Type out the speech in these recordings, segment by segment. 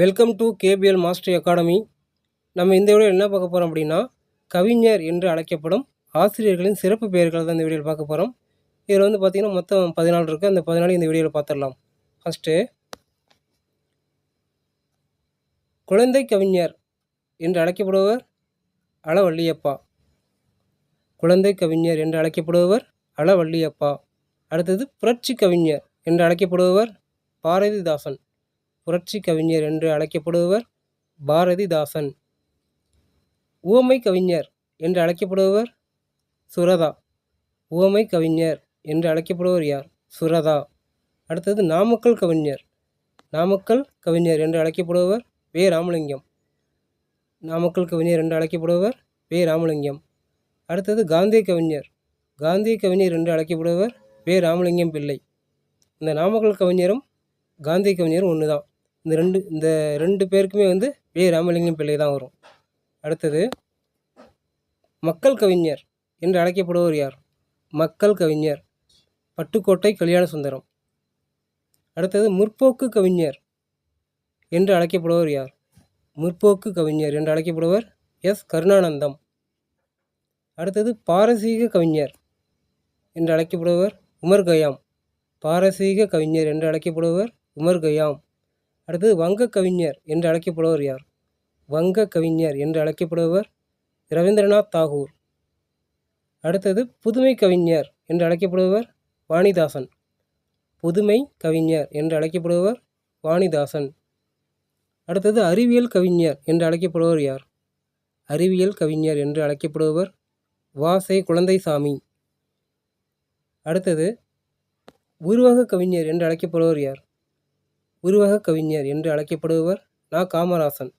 Welcome to KPL master academy நம்ம இந்த video என்ன பார்க்க போகிறோம் அப்படின்னா கவிஞர் என்று அழைக்கப்படும் ஆசிரியர்களின் சிறப்பு பெயர்கள் தான் இந்த வீடியோவில் பார்க்க போகிறோம் இதில் வந்து பார்த்திங்கன்னா மொத்தம் பதினாலு இருக்குது அந்த பதினாலு இந்த வீடியோவில் பார்த்துடலாம். ஃபஸ்ட்டு குழந்தை கவிஞர் என்று அழைக்கப்படுபவர் அளவள்ளியப்பா. குழந்தை கவிஞர் என்று அழைக்கப்படுபவர் அளவள்ளியப்பா. அடுத்தது புரட்சி கவிஞர் என்று அழைக்கப்படுபவர் பாரதிதாசன். புரட்சி கவிஞர் என்று அழைக்கப்படுபவர் பாரதிதாசன். உவமை கவிஞர் என்று அழைக்கப்படுபவர் சுரதா. உவமை கவிஞர் என்று அழைக்கப்படுவர் யார்? சுரதா. அடுத்தது நாமக்கல் கவிஞர். நாமக்கல் கவிஞர் என்று அழைக்கப்படுபவர் வே. ராமலிங்கம். நாமக்கல் கவிஞர் என்று அழைக்கப்படுபவர் வே. ராமலிங்கம். அடுத்தது காந்திய கவிஞர். காந்திய கவிஞர் என்று அழைக்கப்படுபவர் வே. ராமலிங்கம் பிள்ளை. இந்த நாமக்கல் கவிஞரும் காந்திய கவிஞரும் ஒன்று தான் இந்த ரெண்டு இந்த ரெண்டு பேருக்குமே வந்து வே. ராமலிங்கம் பிள்ளை தான் வரும். அடுத்தது மக்கள் கவிஞர் என்று அழைக்கப்படுவர் யார்? மக்கள் கவிஞர் பட்டுக்கோட்டை கல்யாண சுந்தரம். அடுத்தது முற்போக்கு கவிஞர் என்று அழைக்கப்படுவர் யார்? முற்போக்கு கவிஞர் என்று அழைக்கப்படுவர் எஸ். கருணானந்தம். அடுத்தது பாரசீக கவிஞர் என்று அழைக்கப்படுவர் உமர் கயாம். பாரசீக கவிஞர் என்று அழைக்கப்படுவர் உமர் கயாம். அடுத்தது வங்க கவிஞர் என்று அழைக்கப்படுவர் யார்? வங்க கவிஞர் என்று அழைக்கப்படுபவர் ரவீந்திரநாத் தாகூர். அடுத்தது புதுமை கவிஞர் என்று அழைக்கப்படுபவர் வாணிதாசன். புதுமை கவிஞர் என்று அழைக்கப்படுபவர் வாணிதாசன். அடுத்தது அறிவியல் கவிஞர் என்று அழைக்கப்படுபவர் யார்? அறிவியல் கவிஞர் என்று அழைக்கப்படுபவர் வாசை குழந்தைசாமி. அடுத்தது உருவக கவிஞர் என்று அழைக்கப்படுவர் யார்? உருவக கவிஞர் என்று அழைக்கப்படுபவர் நா. காமராசன்.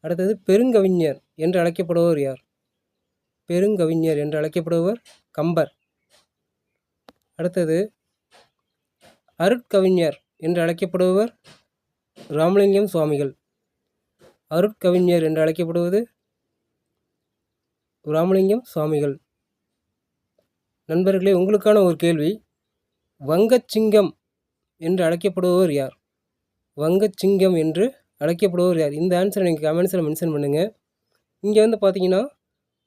அடுத்தது பெருங்கவிஞர் என்று அழைக்கப்படுபவர் யார்? பெருங்கவிஞர் என்று அழைக்கப்படுபவர் கம்பர். அடுத்தது அருட்கவிஞர் என்று அழைக்கப்படுபவர் ராமலிங்கம் சுவாமிகள். அருட்கவிஞர் என்று அழைக்கப்படுவது ராமலிங்கம் சுவாமிகள். நண்பர்களே உங்களுக்கான ஒரு கேள்வி. வங்கச்சிங்கம் என்று அழைக்கப்படுபவர் யார்? வங்கச்சிங்கம் என்று அழைக்கப்படுபவர் யார்? இந்த ஆன்சரை நீங்கள் கமெண்ட்ஸில் மென்ஷன் பண்ணுங்கள் இங்கே வந்து பார்த்தீங்கன்னா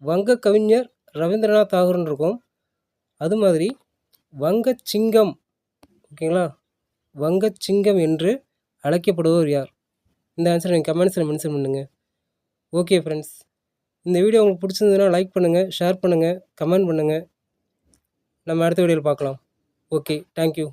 வங்க கவிஞர் ரவீந்திரநாத் தாகூர்னு இருக்கும். அது மாதிரி வங்கச்சிங்கம் ஓகேங்களா வங்கச்சிங்கம் என்று அழைக்கப்படுபவர் யார்? இந்த ஆன்சரை நீங்கள் கமெண்ட்ஸில் மென்ஷன் பண்ணுங்கள் ஓகே ஃப்ரெண்ட்ஸ் இந்த வீடியோ உங்களுக்கு பிடிச்சிருந்ததுன்னா லைக் பண்ணுங்கள் ஷேர் பண்ணுங்கள் கமெண்ட் பண்ணுங்கள் நம்ம அடுத்த வீடியோவில் பார்க்கலாம். Okay thank you